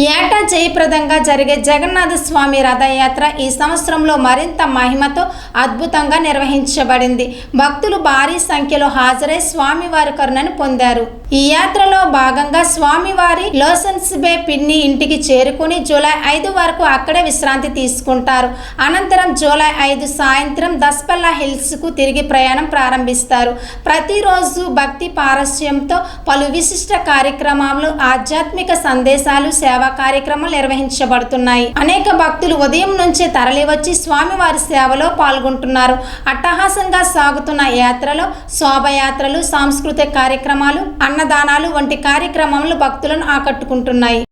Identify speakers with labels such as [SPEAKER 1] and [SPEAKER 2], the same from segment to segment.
[SPEAKER 1] ఏటా జయప్రదంగా జరిగే జగన్నాథ స్వామి రథయాత్ర ఈ సంవత్సరంలో మరింత మహిమతో అద్భుతంగా నిర్వహించబడింది. భక్తులు భారీ సంఖ్యలో హాజరై స్వామివారి కరుణను పొందారు. ఈ యాత్రలో భాగంగా స్వామివారి లోసన్స్ బే పిన్ని ఇంటికి చేరుకుని జూలై ఐదు వరకు అక్కడే విశ్రాంతి తీసుకుంటారు. అనంతరం జూలై ఐదు సాయంత్రం దస్పల్లా హిల్స్కు తిరిగి ప్రయాణం ప్రారంభిస్తారు. ప్రతిరోజు భక్తి పారస్యంతో పలు విశిష్ట కార్యక్రమాలు ఆధ్యాత్మిక సందేశాలు సేవ కార్యక్రమాలు నిర్వహించబడుతున్నాయి. అనేక భక్తులు ఉదయం నుంచే తరలివచ్చి స్వామివారి సేవలో పాల్గొంటున్నారు. అట్టహాసంగా సాగుతున్న యాత్రలో శోభయాత్రలు సాంస్కృతిక కార్యక్రమాలు అన్నదానాలు వంటి కార్యక్రమాలు భక్తులను ఆకట్టుకుంటున్నాయి.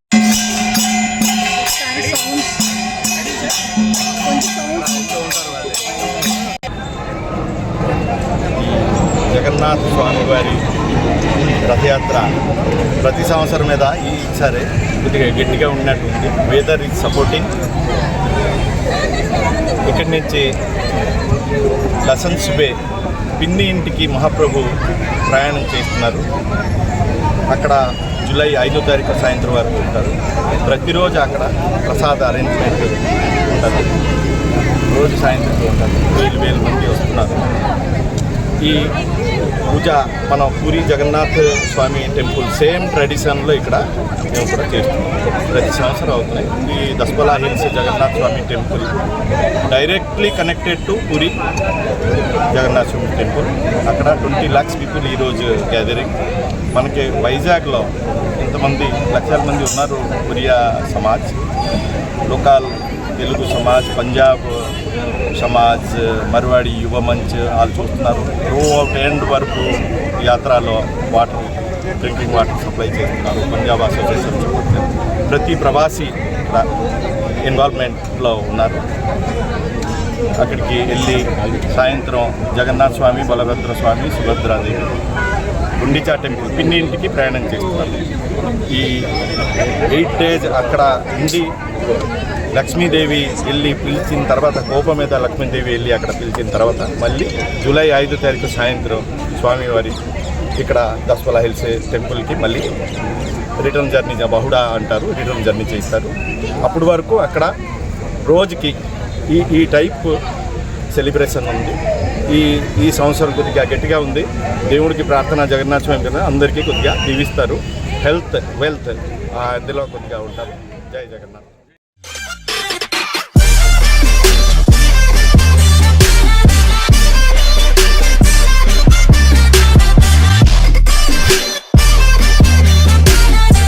[SPEAKER 2] జగన్నాథ స్వామి వారి రథయాత్ర ప్రతి సంవత్సరం మీద ఈసారి కొద్దిగా గట్టిగా ఉన్నట్టుంది. వెదర్ ఇస్ సపోర్టింగ్ ఇక్కడి నుంచి లసన్స్ బే పిన్ని ఇంటికి మహాప్రభు ప్రయాణం చేస్తున్నారు. అక్కడ జూలై ఐదో తారీఖు సాయంత్రం వరకు ఉంటారు. ప్రతిరోజు అక్కడ ప్రసాద అరేంజ్మెంట్ ఉంటుంది. రోజు సాయంత్రం ఉంటారు. వేలు వేలు మంది వస్తున్నారు. ఈ పూజ మనం పూరి జగన్నాథ్ స్వామి టెంపుల్ సేమ్ ట్రెడిషన్లో ఇక్కడ మేము కూడా చేస్తున్నాం. ప్రతి సంవత్సరం అవుతున్నాయి. ఈ Daspalla hills Jagannath Swami temple directly connected to Puri Jagannath Swami temple. అక్కడ ట్వంటీ ల్యాక్స్ పీపుల్ ఈరోజు గ్యాదరింగ్ మనకి వైజాగ్లో ఇంతమంది లక్షల మంది ఉన్నారు పురియా సమాజ్ లోకల్ తెలుగు సమాజ్ పంజాబ్ సమాజ్ మర్వాడి యువ మంచ్ వాళ్ళు చూస్తున్నారు. త్రూ అవుట్ ఎండ్ వరకు యాత్రలో వాటర్ డ్రింకింగ్ వాటర్ సప్లై చేస్తున్నారు. పంజాబ్ అసోసియేషన్ చూపుతున్నారు ప్రతి ప్రవాసీ ఇక్కడ ఇన్వాల్వ్మెంట్లో ఉన్నారు. అక్కడికి వెళ్ళి సాయంత్రం జగన్నాథ స్వామి బలభద్ర స్వామి సుభద్రాదేవి గుండిచా టెంపుల్ పిన్ని ఇంటికి ప్రయాణం చేస్తున్నారు. ఈ ఎయిట్ డేస్ అక్కడ ఉండి లక్ష్మీదేవి వెళ్ళి పిలిచిన తర్వాత కోపం మీద లక్ష్మీదేవి వెళ్ళి అక్కడ పిలిచిన తర్వాత మళ్ళీ జూలై ఐదు తారీఖు సాయంత్రం స్వామివారి ఇక్కడ దస్వల హిల్స్ టెంపుల్కి మళ్ళీ రిటర్న్ జర్నీ బహుడా అంటారు రిటర్న్ జర్నీ చేస్తారు. అప్పటి వరకు అక్కడ రోజుకి ఈ ఈ టైప్ సెలబ్రేషన్ ఉంది. ఈ ఈ సంవత్సరం కొద్దిగా గట్టిగా ఉంది. దేవుడికి ప్రార్థన జగన్నాథ స్వామి కదా అందరికీ కొద్దిగా దీవిస్తారు. హెల్త్ వెల్త్ అందులో కొద్దిగా ఉంటారు. జై జగన్నాథ్.